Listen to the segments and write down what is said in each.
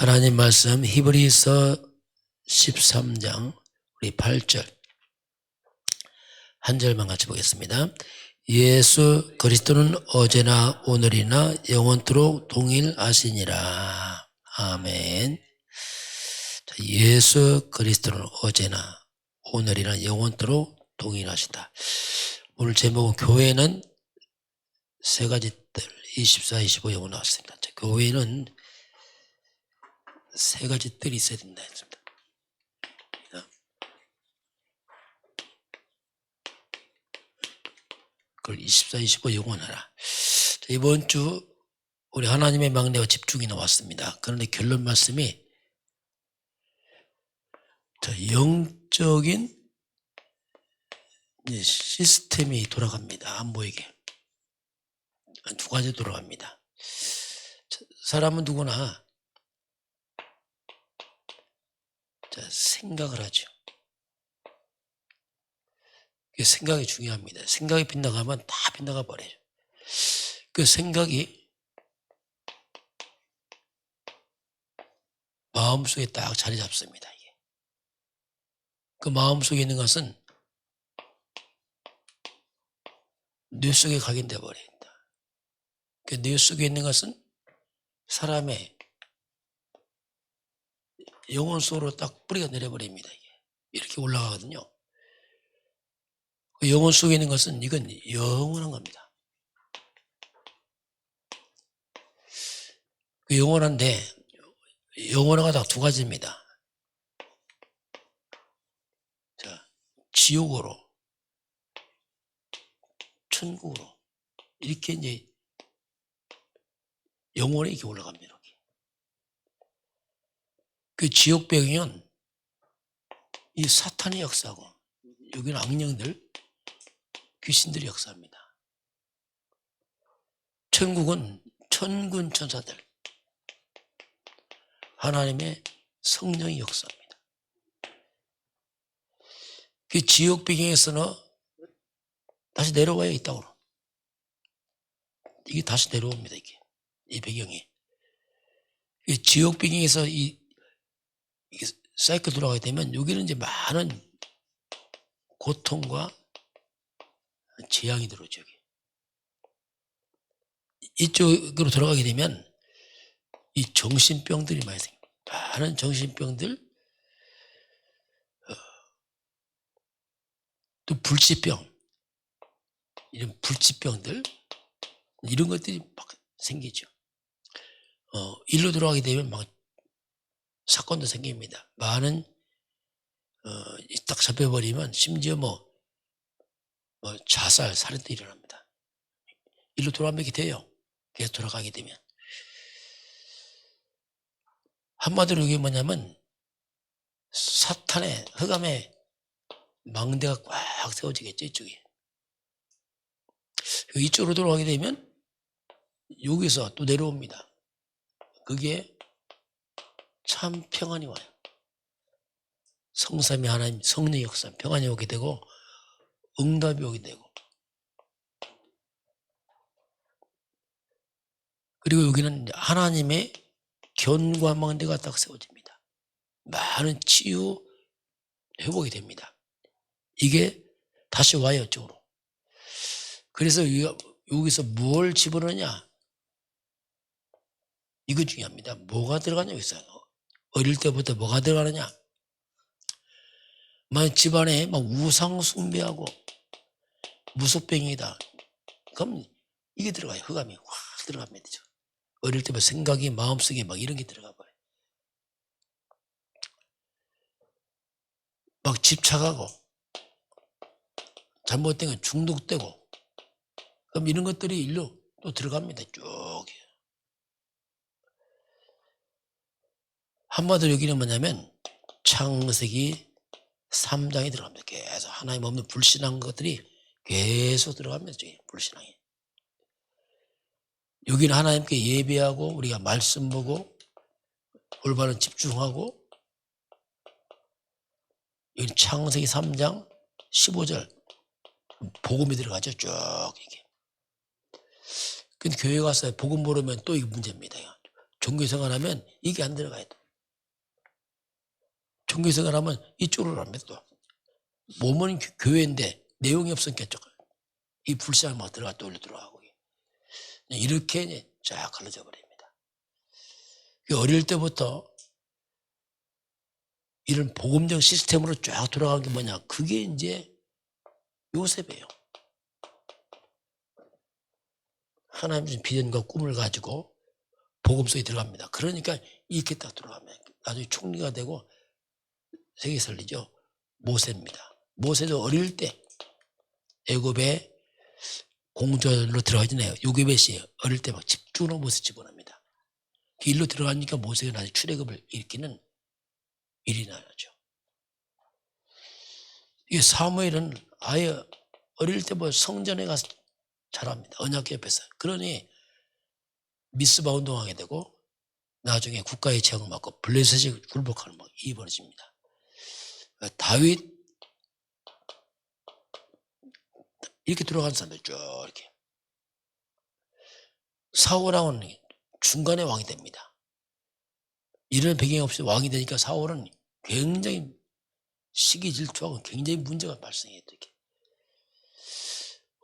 하나님 말씀 히브리서 13장 우리 8절 한 절만 같이 보겠습니다. 예수 그리스도는 어제나 오늘이나 영원토록 동일하시니라. 아멘. 자, 예수 그리스도는 어제나 오늘이나 영원토록 동일하시다. 오늘 제목은 교회는 세 가지 뜰 24, 25 영어 나왔습니다. 자, 교회는 세 가지 뜰이 있어야 된다 했습니다. 그걸 24, 25 영원하라. 자, 이번 주 우리 하나님의 막내와 집중이 나왔습니다. 그런데 결론 말씀이 자, 영적인 시스템이 돌아갑니다. 안 보이게. 두 가지 돌아갑니다. 자, 사람은 누구나 자, 생각을 하죠. 그 생각이 중요합니다. 생각이 빗나가면 다 빗나가 버려요. 그 생각이 마음속에 딱 자리 잡습니다. 이게. 그 마음속에 있는 것은 뇌 속에 각인돼 버린다. 그 뇌 속에 있는 것은 사람의 영혼 속으로 딱 뿌리가 내려버립니다. 이렇게 올라가거든요. 그 영혼 속에 있는 것은 이건 영원한 겁니다. 그 영원한데 영원한 다두 가지입니다. 자, 지옥으로, 천국으로 이렇게 이제 영원히 이렇게 올라갑니다. 그 지옥 배경은 이 사탄의 역사고 여기는 악령들, 귀신들이 역사합니다. 천국은 천군 천사들, 하나님의 성령이 역사합니다. 그 지옥 배경에서는 다시 내려와야 있다고. 이게 다시 내려옵니다, 이게. 이 배경이. 이 지옥 배경에서 이, 사이클 돌아가게 되면 여기는 이제 많은 고통과 재앙이 들어오죠, 여기. 이쪽으로 들어가게 되면 이 정신병들이 많이 생깁니다. 많은 정신병들, 어, 또 불치병, 이런 불치병들, 이런 것들이 막 생기죠. 어, 일로 들어가게 되면 막 사건도 생깁니다. 많은, 어, 딱 잡혀버리면 심지어 뭐, 뭐 자살, 살인도 일어납니다. 일로 돌아가면 이렇게 돼요. 계속 돌아가게 되면. 한마디로 이게 뭐냐면 사탄의 흑암의 망대가 꽉 세워지겠죠 이쪽에 이쪽으로 돌아가게 되면 여기서 또 내려옵니다 그게 참 평안이 와요 성삼이 하나님 성령 역사 평안이 오게 되고 응답이 오게 되고 그리고 여기는 하나님의 견고한 데가 딱 세워집니다. 많은 치유 회복이 됩니다. 이게 다시 와요, 쪽으로. 그래서 여기서 뭘 집어넣냐? 이거 중요합니다. 뭐가 들어가냐, 여기서. 어릴 때부터 뭐가 들어가느냐? 만약 집안에 막 우상 숭배하고 무속병이다. 그럼 이게 들어가요. 흑암이 확 들어갑니다. 어릴 때부터 생각이 마음속에 막 이런 게 들어가 버려요. 막 집착하고 잘못된 건 중독되고 그럼 이런 것들이 일로 또 들어갑니다. 쭉. 한마디로 여기는 뭐냐면 창세기 3장이 들어갑니다. 계속 하나님 없는 불신한 것들이 계속 들어갑니다. 불신앙이. 여기는 하나님께 예배하고 우리가 말씀 보고 올바른 집중하고 여기 창세기 3장 15절 복음이 들어가죠 쭉 이게. 근데 교회 가서 복음 모르면 또이 문제입니다. 종교 생활하면 이게 안 들어가야 돼. 종교생활 하면 이쪽으로 합니다. 또. 몸은 교- 교회인데 내용이 조금 이 불쌍을 막 들어가 또 올려 들어가고 이렇게 이제 쫙 갈라져 버립니다. 그 어릴 때부터 이런 복음적 시스템으로 쫙 돌아간 게 뭐냐? 그게 이제 요셉이에요. 하나님 주신 비전과 꿈을 가지고 복음 속에 들어갑니다. 그러니까 이렇게 딱 들어가면 나중에 총리가 되고 세계 살리죠. 모세입니다. 모세도 어릴 때 애굽에 공전으로 들어가잖아요. 요괴벳이 어릴 때 막 집중으로 모세 집어넣습니다. 그 일로 들어가니까 모세가 나중에 출애굽을 일으키는 일이 나죠. 이게 사무엘은 아예 어릴 때뭐 성전에 가서 자랍니다. 언약 옆에서. 그러니 미스바 운동하게 되고 나중에 국가의 제형을 맡고 블레셋이 굴복하는 막 일이 벌어집니다. 다윗 이렇게 들어간 사람들 쭉 이렇게 사울왕은 중간에 왕이 됩니다. 이런 배경 없이 왕이 되니까 사울은 굉장히 시기 질투하고 굉장히 문제가 발생해요. 이렇게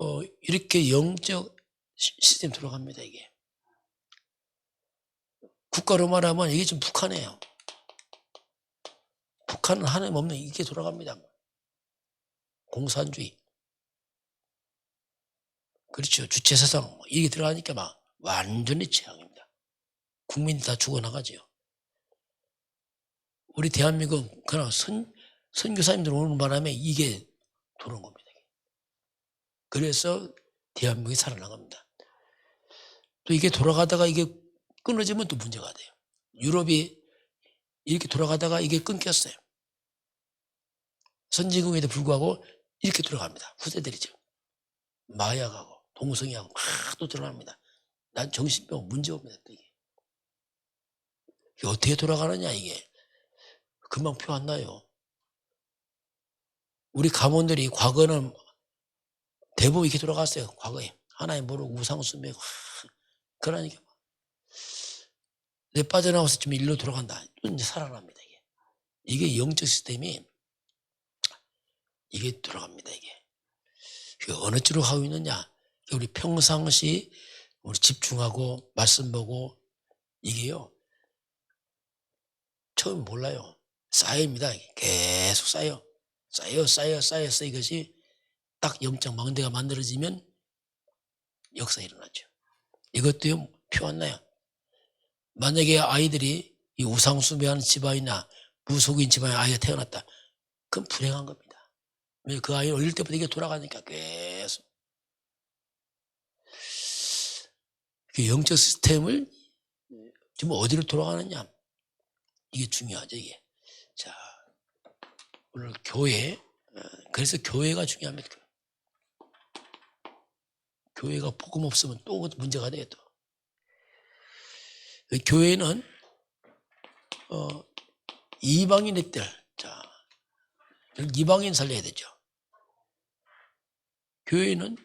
어, 이렇게 영적 시- 시스템 들어갑니다. 이게 국가로 말하면 이게 좀 북한이에요. 북한은 하나님 없는 이게 돌아갑니다. 공산주의. 그렇죠. 주체 사상 이게 들어가니까 막 완전히 재앙입니다. 국민이 다 죽어나가죠. 우리 대한민국 그냥 선, 선교사님들 오는 바람에 이게 도는 겁니다. 그래서 대한민국이 살아나갑니다. 또 이게 돌아가다가 이게 끊어지면 또 문제가 돼요. 유럽이 이렇게 돌아가다가 이게 끊겼어요. 선진국에도 불구하고 이렇게 돌아갑니다. 후세들이죠. 마약하고 동성애하고 막 또 들어갑니다. 난 정신병 문제 없니다. 또 이게. 이게 어떻게 돌아가느냐 이게. 금방 표 안 나요. 우리 가문들이 과거는 대부분 이렇게 돌아갔어요. 과거에. 하나님 모르고 우상숭배고. 그러니까. 내 빠져나와서 좀 일로 돌아간다. 또 이제 살아납니다. 이게. 이게 영적 시스템이 이게 들어갑니다. 이게. 그 어느 쪽으로 가고 있느냐. 우리 평상시 우리 집중하고 말씀 보고 이게요. 처음 몰라요. 쌓입니다. 계속 쌓여. 쌓여, 쌓여, 쌓여서 이것이 딱 영적 망대가 만들어지면 역사 일어나죠. 이것도요, 표안 나요. 만약에 아이들이 이 우상숭배하는 집안이나 무속인 집안에 아이가 태어났다. 그건 불행한 겁니다. 왜그 아이 어릴 때부터 이게 돌아가니까 계속. 그 영적 시스템을 지금 어디로 돌아가느냐. 이게 중요하죠, 이게. 자, 오늘 교회, 어, 그래서 교회가 중요합니다. 교회가 복음 없으면 또 문제가 돼요, 또. 그 교회는, 어, 이방인들, 자, 이방인 살려야 되죠. 교회는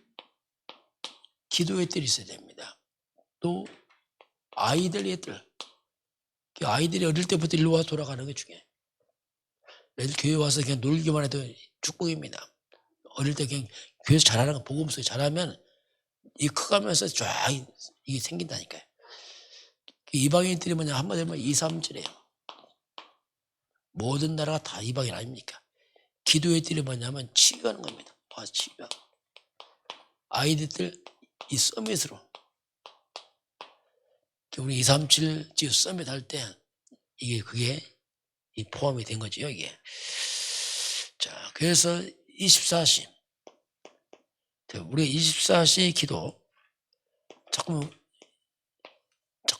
기도의 뜰이 있어야 됩니다. 또, 아이들의 뜰. 그 아이들이 어릴 때부터 일로 와 돌아가는 게 중요해요. 애들 교회 와서 그냥 놀기만 해도 축복입니다. 어릴 때 그냥 교회에서 잘하는 거 복음 속에 잘하면 이 커가면서 쫙 이게 생긴다니까요. 그 이방인들이 뭐냐 한마디로 하면 2, 3절이에요. 모든 나라가 다 이방인 아닙니까? 기도의 뜰이 뭐냐면 치유하는 겁니다. 봐 치유. 아이들 이 서밋으로 우리 237 지금 서밋 할 때 이게 그게 이 포함이 된 거죠, 이게. 자, 그래서 24시. 우리 24시 기도. 자꾸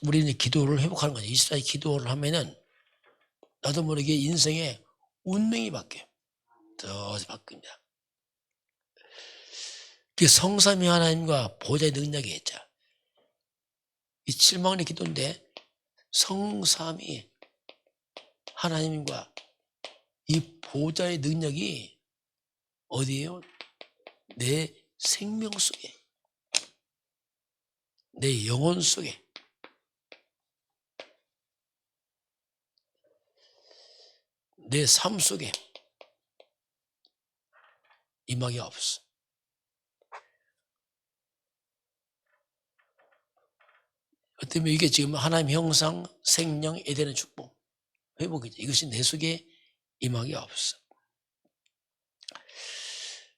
우리는 기도를 회복하는 거죠. 24시 기도를 하면은 나도 모르게 인생의 운명이 바뀌어요. 더 바뀝니다. 그 성삼위 하나님과 보좌의 능력이 있죠. 이 칠망의 기도인데 성삼위 하나님과 이 보좌의 능력이 어디에요? 내 생명 속에 내 영혼 속에 내 삶 속에 임하기가 없어. 어쩌면 이게 지금 하나님 형상, 생명, 에덴의 축복, 회복이죠. 이것이 내 속에 임하기가 없어.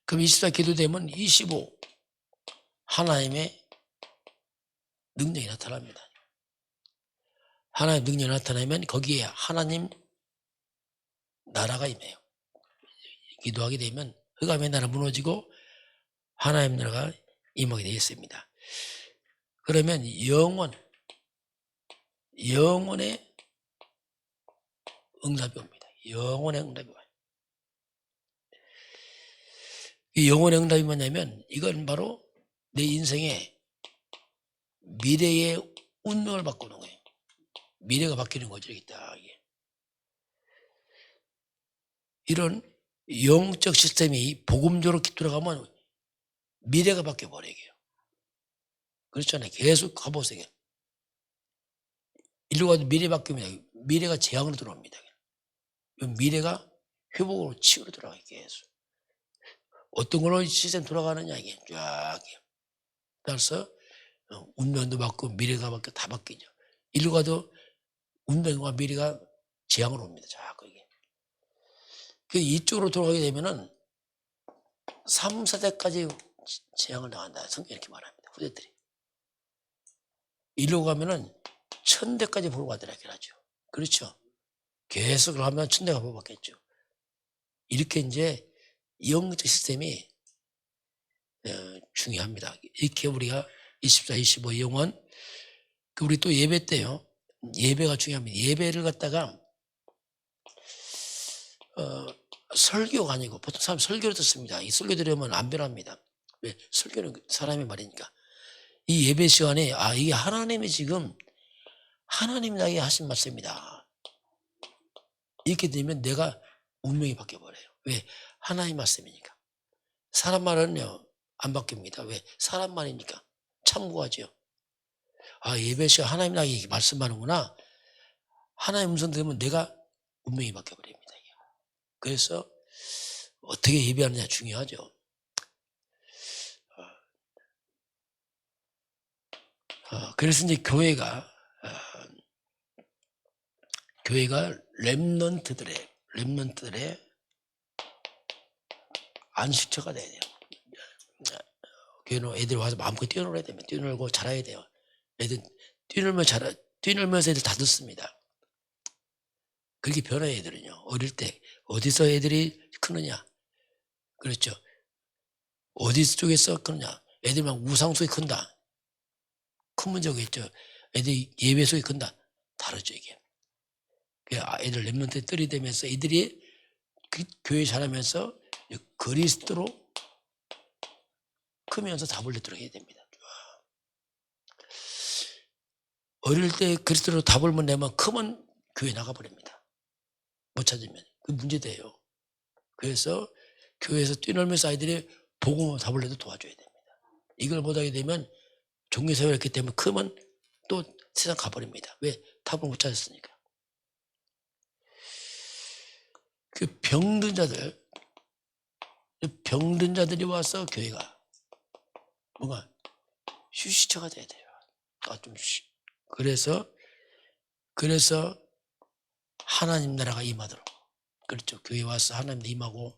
그럼 24 기도되면 25 하나님의 능력이 나타납니다. 하나님 능력이 나타나면 거기에 하나님 나라가 임해요. 기도하게 되면 흑암의 나라 무너지고 하나님 나라가 임하게 되어 있습니다. 그러면 영원, 영원의 응답이 옵니다. 영원의 응답이 와요. 이 영원의 응답이 뭐냐면 이건 바로 내 인생의 미래의 운명을 바꾸는 거예요. 미래가 바뀌는 거죠. 이게 딱 이게. 이런 영적 시스템이 복음적으로 들어가면 미래가 바뀌어 버려요. 그렇잖아요. 계속 가보세요. 일로 가도 미래 바뀌면 미래가 재앙으로 들어옵니다. 미래가 회복으로 치유로 들어가요. 계속. 어떤 걸로 시스템 돌아가느냐 이게 쫙. 따라서 어, 운명도 바뀌고 미래가 바뀌고 다 바뀌죠. 일로 가도 운명과 미래가 재앙으로 옵니다. 자꾸. 그 이쪽으로 돌아가게 되면은 3, 4대까지 재앙을 당한다. 성경 이렇게 말합니다. 후대들이. 일로 가면은 천대까지 보러 가더라 그러죠. 그렇죠. 계속 하면 천대가 보러 받겠죠. 이렇게 이제 영적 시스템이 어, 중요합니다. 이렇게 우리가 24, 25 영원 그 우리 또 예배 때요. 예배가 중요합니다. 예배를 갖다가 어, 설교가 아니고 보통 사람 설교를 듣습니다. 이 설교 들으면 안 변합니다. 왜? 설교는 사람의 말이니까. 이 예배 시간에 아 이게 하나님이 지금 하나님 나에게 하신 말씀이다. 이렇게 되면 내가 운명이 바뀌어 버려요. 왜? 하나님 말씀이니까. 사람 말은요 안 바뀝니다. 왜? 사람 말이니까 참고하죠. 아 예배 시간 하나님 나에게 말씀하는구나. 하나님 음성 들으면 내가 운명이 바뀌어 버립니다. 그래서 어떻게 예배하느냐 중요하죠. 어, 그래서 이제 교회가 어, 교회가 렘넌트들의 렘넌트들의 안식처가 돼야 돼요. 교회는 애들 와서 마음껏 뛰어놀아야 됩니다. 뛰어놀고 잘해야 돼요. 애들 뛰놀면 잘 뛰놀면서 애들 다 듣습니다. 그렇게 변화해 애들은요. 어릴 때 어디서 애들이 크느냐? 그렇죠. 어디 쪽에서 크느냐? 애들 막 우상 속에 큰다. 큰 문제가 있죠. 애들이 예배 속에 큰다. 다르죠 이게. 그 애들 랩런트 들이대면서 애들이 그 교회 자라면서 그리스도로 크면서 답을 내도록 해야 됩니다. 어릴 때 그리스도로 답을 못 내면 크면 교회 나가버립니다. 못 찾으면. 그 문제돼요. 그래서 교회에서 뛰놀면서 아이들이 복음으로 답을 내도 도와줘야 됩니다. 이걸 못하게 되면 종교생활을 했기 때문에 크면 또 세상 가버립니다. 왜? 답을 못 찾았으니까. 그 병든 자들, 병든 자들이 와서 교회가 뭔가 휴식처가 돼야 돼요. 아, 좀 쉬. 그래서, 그래서 하나님 나라가 임하도록. 그렇죠. 교회 와서 하나님 임하고.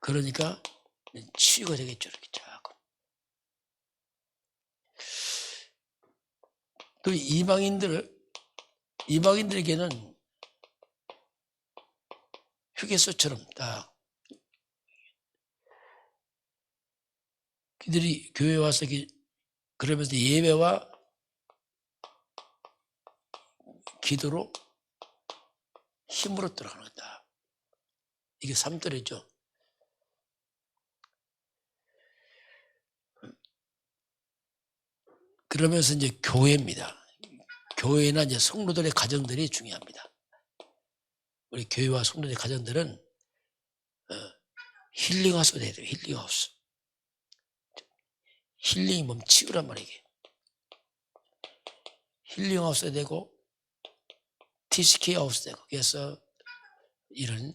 그러니까 치유가 되겠죠. 이렇게 자꾸. 또 이방인들, 이방인들에게는 휴게소처럼 딱 그들이 교회 와서 그러면서 예배와 기도로 힘으로 들어가는 거다. 이게 삼들이죠. 그러면서 이제 교회입니다. 교회나 이제 성도들의 가정들이 중요합니다. 우리 교회와 성도들의 가정들은 어, 힐링하우스가 돼야 돼요. 힐링하우스. 힐링이 몸 치유란 말이에요. 힐링하우스가 되고 TCK 하우스 거기에서 이런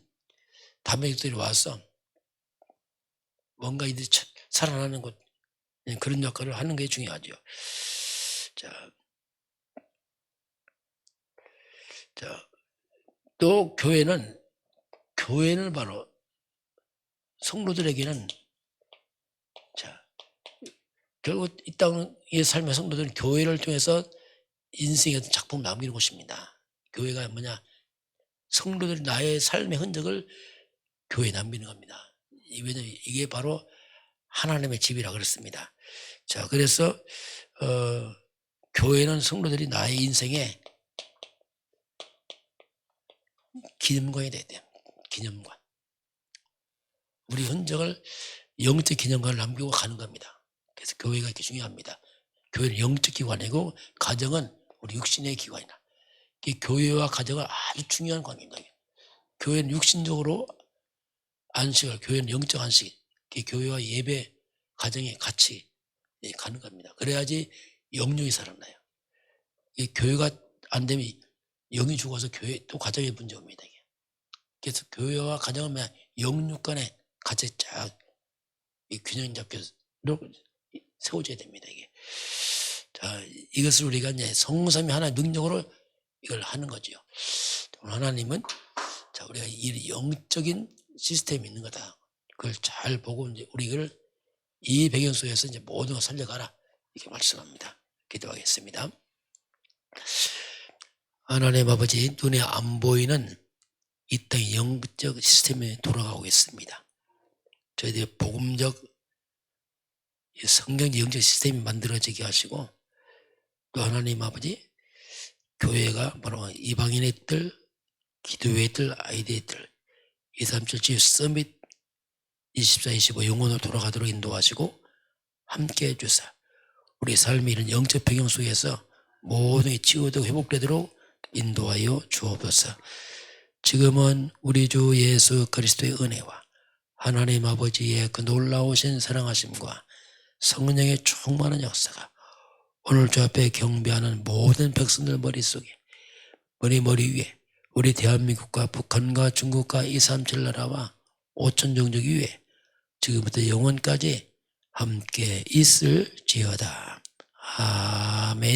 담배들이 와서 뭔가 이들 살아나는 것 예, 그런 역할을 하는 게 중요하죠. 자, 자, 또 교회는 교회는 바로 성도들에게는 자 결국 이 땅의 삶의 성도들은 교회를 통해서 인생의 작품을 남기는 곳입니다. 교회가 뭐냐 성도들이 나의 삶의 흔적을 교회에 남기는 겁니다. 이- 왜냐면 이게 바로 하나님의 집이라 그랬습니다. 자 그래서 어, 교회는 성도들이 나의 인생에 기념관이 돼야 돼요. 기념관. 우리 흔적을 영적 기념관을 남기고 가는 겁니다. 그래서 교회가 이렇게 중요합니다. 교회는 영적 기관이고 가정은 우리 육신의 기관이다. 이 교회와 가정은 아주 중요한 관계입니다. 교회는 육신적으로 안식을, 교회는 영적 안식, 이 교회와 예배, 가정에 같이 예, 가는 겁니다. 그래야지 영육이 살아나요. 이 교회가 안 되면 영이 죽어서 교회 또 가정에 문제 옵니다. 이게. 그래서 교회와 가정은? 영육 간에 같이 쫙이 균형 잡혀 세워져야 됩니다. 이게. 자, 이것을 우리가 이제 성삼이 하나 능력으로 이걸 하는 거죠. 하나님은 자, 우리가 이 영적인 시스템이 있는 거다. 그걸 잘 보고 이제 우리 이걸 이 배경 속에서 이제 모든 걸 살려가라. 이렇게 말씀합니다. 기도하겠습니다. 하나님 아버지 눈에 안 보이는 이 땅의 영적 시스템에 돌아가고 있습니다. 저희들의 복음적 이 성경적 영적 시스템이 만들어지게 하시고 또 하나님 아버지 교회가 바로 이방인의 뜰, 기도회의 뜰, 아이디의 뜰, 237 서밋 24, 25 영혼을 돌아가도록 인도하시고 함께 해주사 우리 삶의 이런 영적 배경 속에서 모든 게 치유되고 회복되도록 인도하여 주옵소서. 지금은 우리 주 예수 그리스도의 은혜와 하나님 아버지의 그 놀라우신 사랑하심과 성령의 충만한 역사가 오늘 주 앞에 경배하는 모든 백성들 머릿속에 머리 머리 위에 우리 대한민국과 북한과 중국과 237 나라와 5천 종족 위에 지금부터 영원까지 함께 있을 지어다. 아멘